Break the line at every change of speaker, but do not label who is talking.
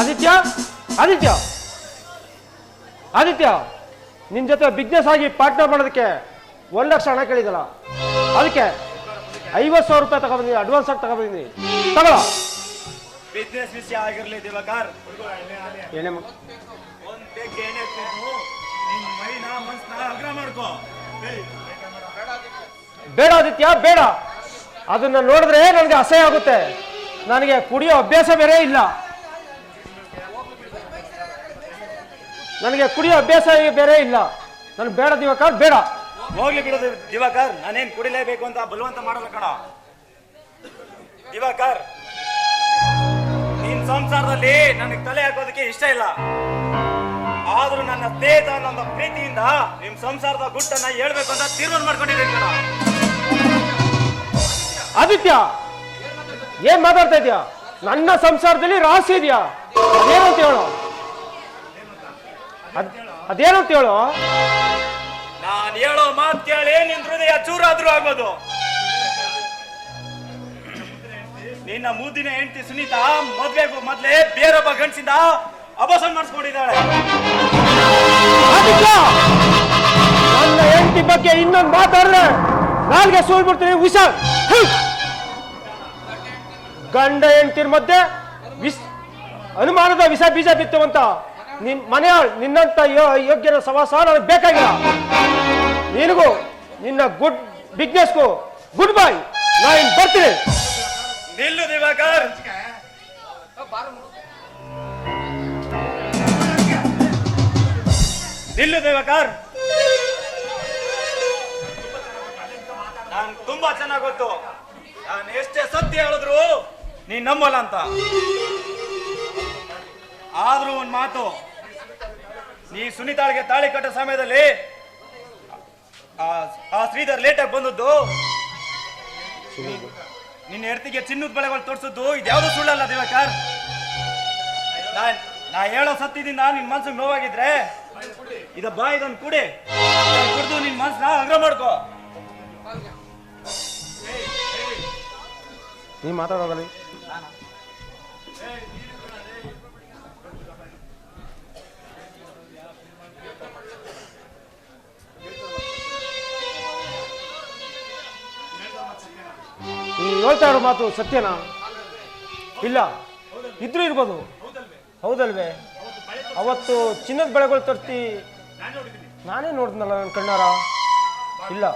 ಆದಿತ್ಯ ಆದಿತ್ಯ ಆದಿತ್ಯ ನಿನ್ ಜೊತೆ ಬಿಸ್ನೆಸ್ ಆಗಿ ಪಾರ್ಟ್ನರ್ ಮಾಡೋದಕ್ಕೆ ಒಂದು ಲಕ್ಷ ಹಣ ಕೇಳಿದಲ್ಲ. ಅದಕ್ಕೆ ಐವತ್ತು ಸಾವಿರ ರೂಪಾಯಿ ತಗೊಬಂದಿನಿ ಅಡ್ವಾನ್ಸ್ ಆಗಿ ತಗೊಬಂದಿನಿ ತಗೊಳ
ಬಿಸ್ನೆಸ್ ವಿಷಯ ಆಗಿರ್ಲಿ ದಿವಾಕರ್.
ಏನೇ
ಒಂದ್ ಬೇಗ ಏನೇ ತಿನ್ನು ನಿನ್ ಮೈನ ಮನ್ಸ್ನ ಅಗ್ರ ಮಾಡ್ಕೋ.
ಬೇಡ ಆದಿತ್ಯ ಬೇಡ. ಅದನ್ನ ನೋಡಿದ್ರೆ ನನಗೆ ಅಸಹ್ಯ ಆಗುತ್ತೆ. ನನಗೆ ಕುಡಿಯೋ ಅಭ್ಯಾಸ ಬೇರೆ ಇಲ್ಲ. ನನಗೆ ಕುಡಿಯೋ ಅಭ್ಯಾಸ ಬೇರೆ ಇಲ್ಲ. ನನ್ಗೆ ಬೇಡ ದಿವಾಕರ್ ಬೇಡ.
ಹೋಗ್ಲಿ ಬಿಡೋದು ದಿವ್- ದಿವಾಕರ್ ನಾನೇನ್ ಕುಡಿಲೇಬೇಕು ಅಂತ ಬಲವಂತ ಮಾಡಲ್ಲ ಕಣ. ದಿವಾಕರ್ ನಿನ್ ಸಂಸಾರದಲ್ಲಿ ನನಗೆ ತಲೆ ಹಾಕೋದಕ್ಕೆ ಇಷ್ಟ ಇಲ್ಲ. ಆದ್ರೂ ನನ್ನ ಸ್ನೇಹಿತ ನನ್ನ ಪ್ರೀತಿಯಿಂದ ನಿಮ್ ಸಂಸಾರದ ಗುಟ್ಟನ್ನ ಹೇಳ್ಬೇಕು ಅಂತ ತೀರ್ಮಾನ ಮಾಡ್ಕೊಂಡಿದ್ದೀನಿ ಕಣ.
ಆದಿತ್ಯ ಏನ್ ಮಾತಾಡ್ತಾ ಇದೀಯ? ನನ್ನ ಸಂಸಾರದಲ್ಲಿ ರಾಸಿ ಇದೆಯಾ? ಅದೇನಂತ ಹೇಳು? ಅದ್ ಅದೇನಂತ ಹೇಳು?
ನಾನು ಹೇಳೋ ಮಾತು ಕೇಳಿ ನಿನ್ ಹೃದಯ ಚೂರಾದ್ರೂ ಆಗೋದು. ನಿನ್ನ ಮುದ್ದಿನ ಹೆಂಡತಿ ಸುನೀತಾ ಮದ್ವೆಗೂ ಮೊದ್ಲೇ ಬೇರೊಬ್ಬ ಗಂಡಸಿಂದ ಅಪಸನ್ ಮಾಡಿಸ್ಕೊಂಡಿದ್ದಾಳೆ.
ನನ್ನ ಹೆಂಡತಿ ಬಗ್ಗೆ ಇನ್ನೊಂದು ಮಾತಾಡ್ರೆ ನಾಲ್ಗೆ ಸೋಲ್ಬಿಡ್ತೀನಿ ಹುಷಾರ್! ಗಂಡ ಹೆಂಡತಿರ್ ಮಧ್ಯೆ ವಿಸ್ ಅನುಮಾನದ ವಿಷ ಬೀಜ ಬಿತ್ತುವಂತ ನಿನ್ ಮನೆಯ ನಿನ್ನಂತ ಯೋಗ್ಯರ ಸವಾಸ ನನಗೆ ಬೇಕಾಗಿಲ್ಲ. ನಿನಗೂ ನಿನ್ನ ಗುಡ್ ಬಿಸ್ನೆಸ್ಗೂ ಗುಡ್ ಬೈ. ನಾ ಇನ್ ಬರ್ತೀನಿ.
ನಿಲ್ಲು ದಿವಾಕರ್. ನಿಲ್ಲು ದಿವಾಕರ್. ನಾನು ತುಂಬಾ ಚೆನ್ನಾಗಿ ಗೊತ್ತು. ನಾನು ಎಷ್ಟೇ ಸತ್ಯ ಹೇಳಿದ್ರು ನೀನ್ ನಂಬಲ್ಲ ಅಂತ. ಆದ್ರೂ ಒಂದ್ ಮಾತು. ನೀ ಸುನೀತಾಳಿಗೆ ತಾಳಿ ಕಟ್ಟೋ ಸಮಯದಲ್ಲಿ ಆ- ಶ್ರೀಧರ್ ಲೇಟಾಗಿ ಬಂದದ್ದು. ನಿನ್ನ ಹೆಡ್ತಿಗೆ ಚಿನ್ನದ ಬಳೆಗಳು ತೋರಿಸಿದ್ದು ಇದ್ಯಾವುದು ಸುಳ್ಳಲ್ಲ ದಿವಾಕರ್? ನಾ ಹೇಳೋ ಸತ್ಯದಿಂದ ನಿನ್ ಮನ್ಸಿಗೆ ನೋವಾಗಿದ್ರೆ, ಇದ ಬಾ ಇದೊಂದು ಕುಡಿ ಕುಡಿದು ನಿನ್ ಮನ್ಸನ್ನ ಅಗ್ರ ಮಾಡ್ಕೋ.
ನೀ ಮಾತಾಡೋದಲ್ಲಿ. ಹೇಳ್ತಾ ಇರೋ ಮಾತು ಸತ್ಯನಾ? ಇಲ್ಲ. ಇದ್ರೂ ಇರ್ಬೋದು. ಹೌದಲ್ವೇ? ಅವತ್ತು ಚಿನ್ನದ ಬೆಳೆಗಳು ತರ್ತಿ ನಾನೇ ನೋಡಿದ್ನಲ್ಲ ನನ್ನ ಕಣ್ಣಾರ? ಇಲ್ಲ.